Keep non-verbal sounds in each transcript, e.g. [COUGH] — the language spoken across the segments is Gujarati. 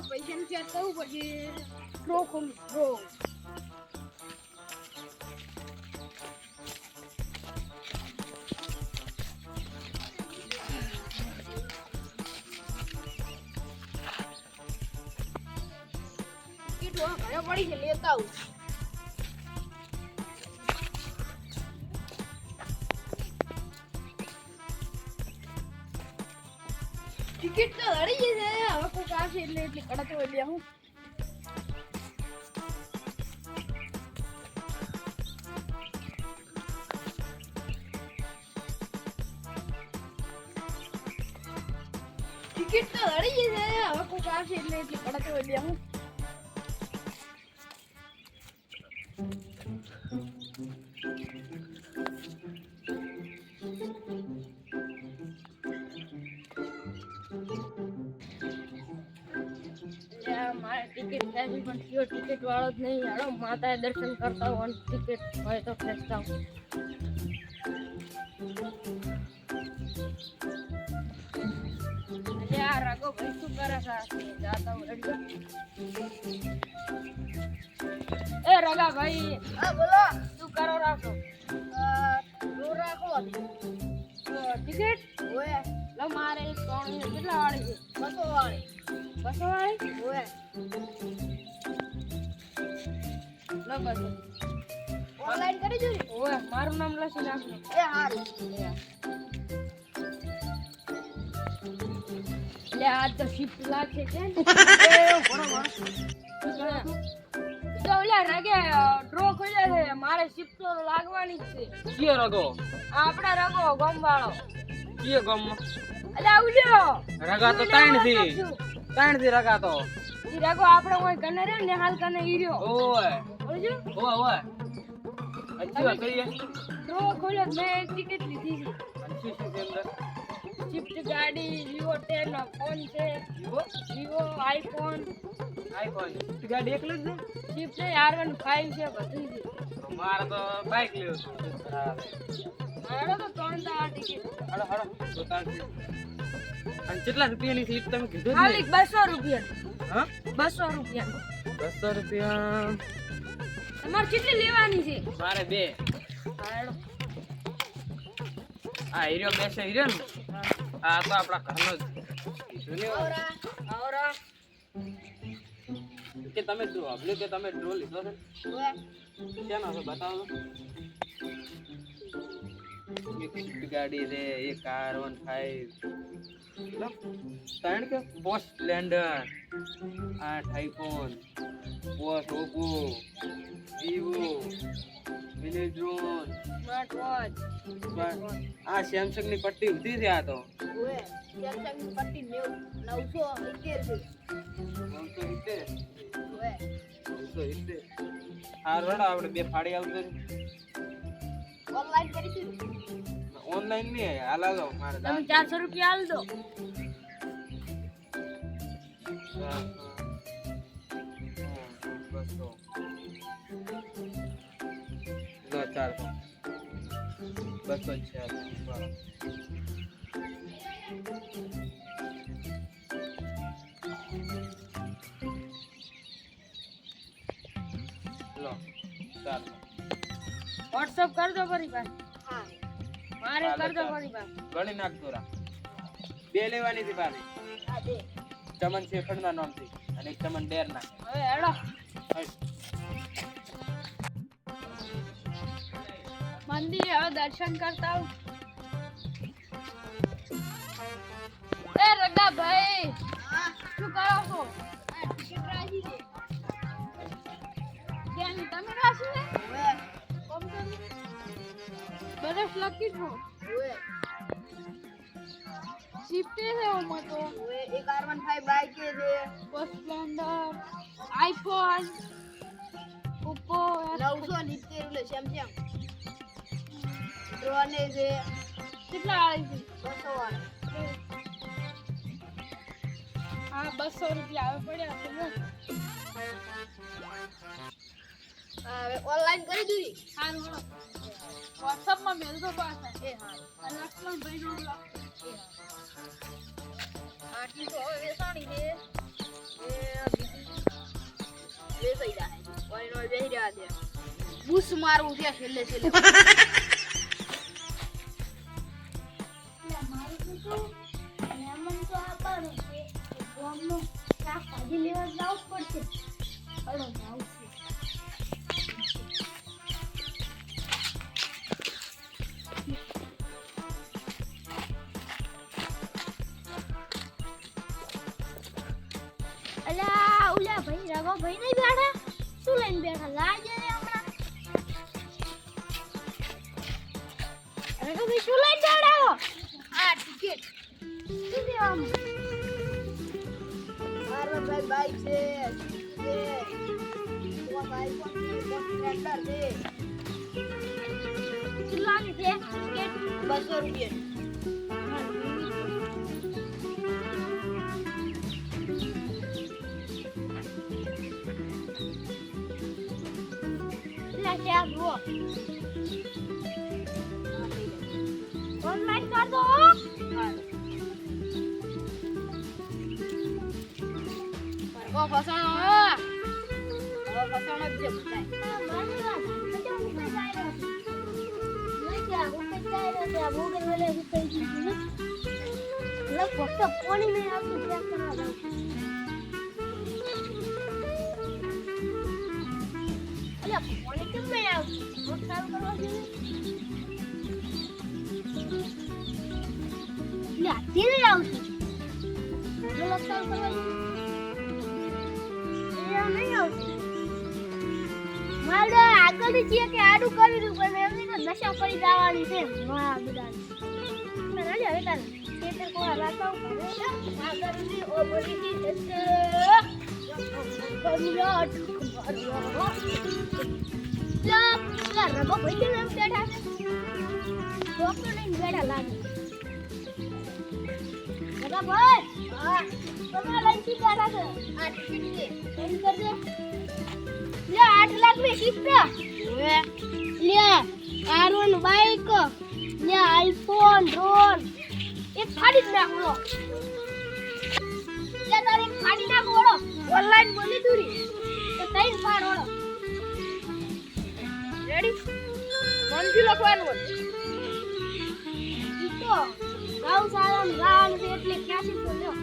તો પૈસાનું ચેક કરવું પડશે ડ્રો ખોલ ડ્રો પડી છે લેતા આવું ટિકિટ તો લડી ગઈ છે હવે કોઈ આવશે એટલે એટલી કડક હોય યા, મારે ટિકિટ થાય પણ કયો ટિકિટ વાળો જ નહીં. હાલો માતાએ દર્શન કરતા હોય ટિકિટ હોય તો ખેંચતા હોય. એટલે આ રાગો ભાઈ શું કરે છે? આ? જાતા હું રેડી એ રગા ભાઈ હા બોલો. શું કરો બસો ઓનલાઈન કરી જોઈ ઓય મારું નામ લખી નાખજો એ હારું એટલે આ તો શિફ્ટ લાગશે છે એ ભણો ભણો તો ઓલા રગે ડ્રો ખોલ્યા છે મારે શિફ્ટ તો લાગવાની જ છે કીએ રગો આ આપણા રગો ગમ વાળો કીએ ગમ આવલ્યો રગા તો તાણથી તાણથી રગા તો રગો આપણો કોઈ કને રે ને હાલ કને ઈર્યો ઓય. ઓય ઓય અચ્છી વાત કરીએ? ડ્રો ખોલો મેં ટિકિટ લીધી છે. અચ્છી શું કેમ શિફ્ટ ગાડી વિવો ટેન ફોન છે. વિવો? Vivo iPhone. આઈફોન. ગાડી એકલું જ છે શિફ્ટ આર વન ફાઈવ છે બધું છે મારે તો બાઈક લેવું છે. મારે તો ત્રણ તો ટિકિટ હાલો હાલો. તો અને કેટલા રૂપિયાની સીટ તમે કીધું ખાલી બસો રૂપિયા. હા? બસો રૂપિયા. બસો રૂપિયા. તમારે કેટલી લેવાની છે? મારે બે. આ હીરો બેસે હીરો ને. આ તો આપણા ઘરનો જ. આવરા કે તમે ડ્રો હબલ્યું કે તમે ડ્રો લીધો છે? કેમ શેનો બતાવો. એક ગાડી રે એક કાર વન ફાઈવ ત્રણ કે? પોસ્ટ સ્પ્લેન્ડર આ આઈફોન ઓપ્પો વિવો મિનિટ્રોન સ્માર્ટ વોચ આ સેમસંગની પટ્ટી ઉધી છે આ તો. સેમસંગની પટ્ટી નેવું નવસો ઇત્તેર છે. નવસો સિત્તેર? નવસો સિત્તેર. હા રડો આપણે બે ફાડી આવતો ઓનલાઈન કરીશું ઓનલાઈન નહીં હાલ હાલો મારે તમે ચારસો રૂપિયા આલ દો. લો ચારસો બસો છે લો ચારસો વોટ્સઅપ કર દો ફરી પાસ હા. મારે હાલો, કર દો ફરી પાસ ગણી નાખ દોરા. બે લેવાની હતી પાછી ચમન દે ના નામથી અને એક ચમન ડેરના. હવે હેડો. મંદિરે હવે દર્શન કરતા હું એ રગા ભાઈ શું કરો છો? તમે રાશી ને? બરફ લખી છો. શિફ્ટે છે ઓમાં તો. એક આર વન ફાઈવ બાઈક છે બસ સ્પ્લેન્ડર આઈફોન ઓપ્પો નવસો સિત્તેર એટલે સેમસંગ અને છે? બસો હા બસો રૂપિયા આવે પડ્યા હવે ઓનલાઈન કરી દીધી સારું હળો વોટ્સઅપમાં મેળતો બુસ મારું ત્યાં છેલ્લે છેલ્લે. [LAUGHS] મારું તો શું મહેમાન તો આવવાનું છે ગામનું શાકભાજી લેવા જવું પડશે હલો જાઉં અલા ઓલા ભાઈ રગો ભાઈ નહીં બેઠા. શું લઈને બેઠા? રે હમણાં? રગો ભાઈ ભાઈ બાઈક છે છે તમારા ભાઈ પણ મોગલ વાલે ઉપર ગયું છે. એટલે ફક્ત પાણી નહીં આવતું ચેક કરવા છું. અલ્યા, પાણી કેમ નહીં આવતું? ચાલુ કરવા જોઈએ. હાથથી નહીં આવતું. ચાલુ કરવા જોઈએ. એ નહીં આગળથી છીએ કે આડું એમની તો દશા જવાની છે. એમ બેઠા લાગે રગા ભાઈ હા તમારા બેઠા છે આ એમ કરજે ની શિફ્ટ હવે લે, આરોન બાઈક, લે, આઈફોન ડ્રોન એક ફાડી જ નાખો. લે, તારે ફાડી નાખો, ઓળો. ઓનલાઈન બોલી દૂરી. તો તઈ ફાડ ઓળો. રેડી મનથી લખવાનું તો ગાઉ સારા ગામ છે, એટલે ક્યાંથી તો લ્યો.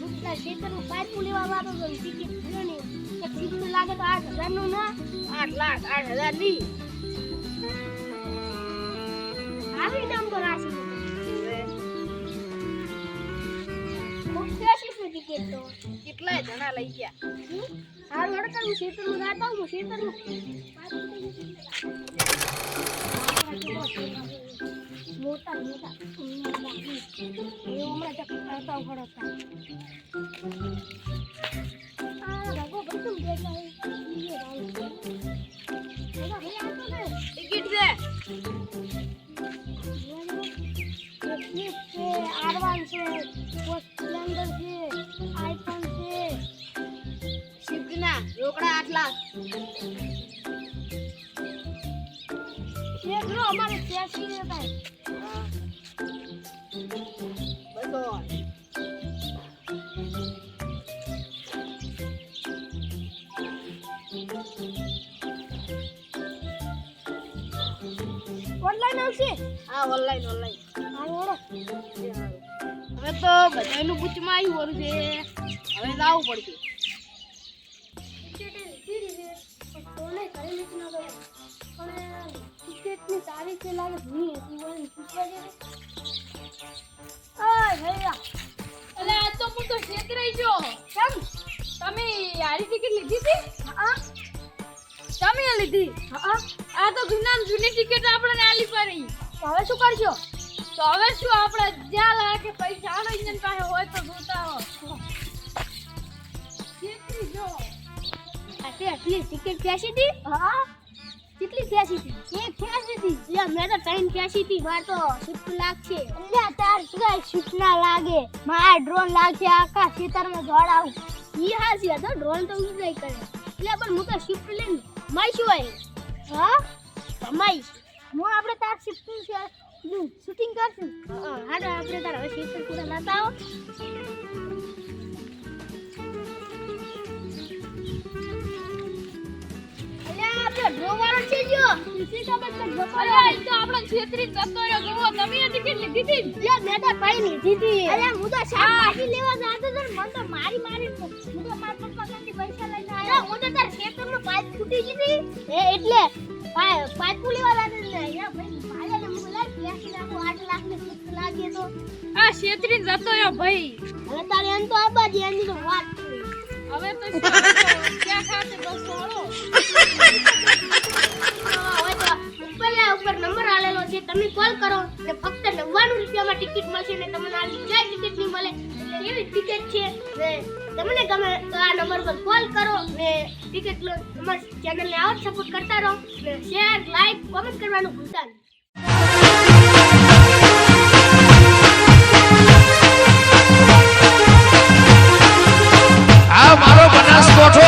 રૂપિયા ખેતરનું પાઇપ લેવા વાળો ટિકિટ થયો નહીં. એક શિફ્ટ લાગે તો આઠ હજારનું ના આઠ લાખ આઠ હજારની આવી નામ તો રાશિ હવે મુખ્ય શિફ્ટ ટિકિટ તો કેટલાય જણા લઈ ગયા હાલ લડકા હું ખેતરમાં જાતા હું ખેતરમાં મોટા મોટા એ હમણાં ચક્કર કરતા રોકડા આઠ લાખ અમારે ટેક્સી હા ઓનલાઈન ઓનલાઈન હવે તો બધાનું બુચમાં આવ્યું છે. હવે લાવવું પડશે. ટિકિટની તારીખ છે લાગે ભૂલી હતી વળી પૂછવા જઈએ ઓય ભૈયા. એટલે આજ તો હું તો છેતરાઈ ગયો. કેમ? તમે યારી ટિકિટ લીધી હતી? હા. તમે લીધી? આ તો જૂના જૂની ટિકિટ આપણને આલી પડી. હવે શું કરશો? તો હવે શું આપણે જ્યાં લાગે પૈસા આનો ઇન્જન પાસે હોય તો જોતા હો. કેટલી જો? આટલી આટલી ટિકિટ ફેંસી હતી હા? કેટલી ફેંસી હતી એક ફેંસી હતી લે મેં તો ટ્રેન ફેંસી હતી માર તો શિફ્ટ લાગશે લે તાર શું શિફ્ટ ના લાગે. માર ડ્રોન લાગશે આખા ખેતરમાં દોડાવું ઈ હાસી હતો ડ્રોન તો ઉડાઈ કરે. એટલે પણ હું તો શિફ્ટ લઈને માઈશું હોય હા? કમાઈ હું આપણે તાર શિફ્ટિંગ છે. શૂટિંગ કરશું? હા હા. તો આપણે તાર હવે શિફ્ટ પૂરા લાતા આવો. જોવાનો છે જો. સીસી ખબર છે? જતો આ તો આપણો છેતરી જતો રહ્યો. જોવો તમે એ ટિકિટ લીધી હતી લે મેં તો કઈ લીધી હતી અરે હું તો શાકભાજી લેવા જતો તો મને તો મારી મારી હું તો મારા પપ્પા કાંથી પૈસા લઈને આવ્યો. હું તો તાર ખેતરનો પાઇપ ફૂટી ગઈ એટલે પાઇપ લેવા જતો ભાઈ ભાઈ ને મને લાગ નાખો 8 લાખની કિસ્ત લાગી તો. આ છેતરી જતો રહ્યો ભાઈ. હવે તારે એમ તો આબાજી એની તો વાત હવે તો ક્યાં ખાતે બસ વાળો? હવે તો ઉપરના ઉપર નંબર આલેલો છે. તમે કોલ કરો ને ફક્ત 99 રૂપિયામાં ટિકિટ મળશે ને તમને આ ક્યાંય ટિકિટ નહીં મળે. કેવી ટિકિટ છે? ને તમને ગમે તો આ નંબર પર કોલ કરો. ને ટિકિટ લો. અમારી ચેનલને આવો સપોર્ટ કરતા રહો. ને શેર લાઈક કોમેન્ટ કરવાનું ભૂલતા નહીં. આ મારો બનાસકોઠો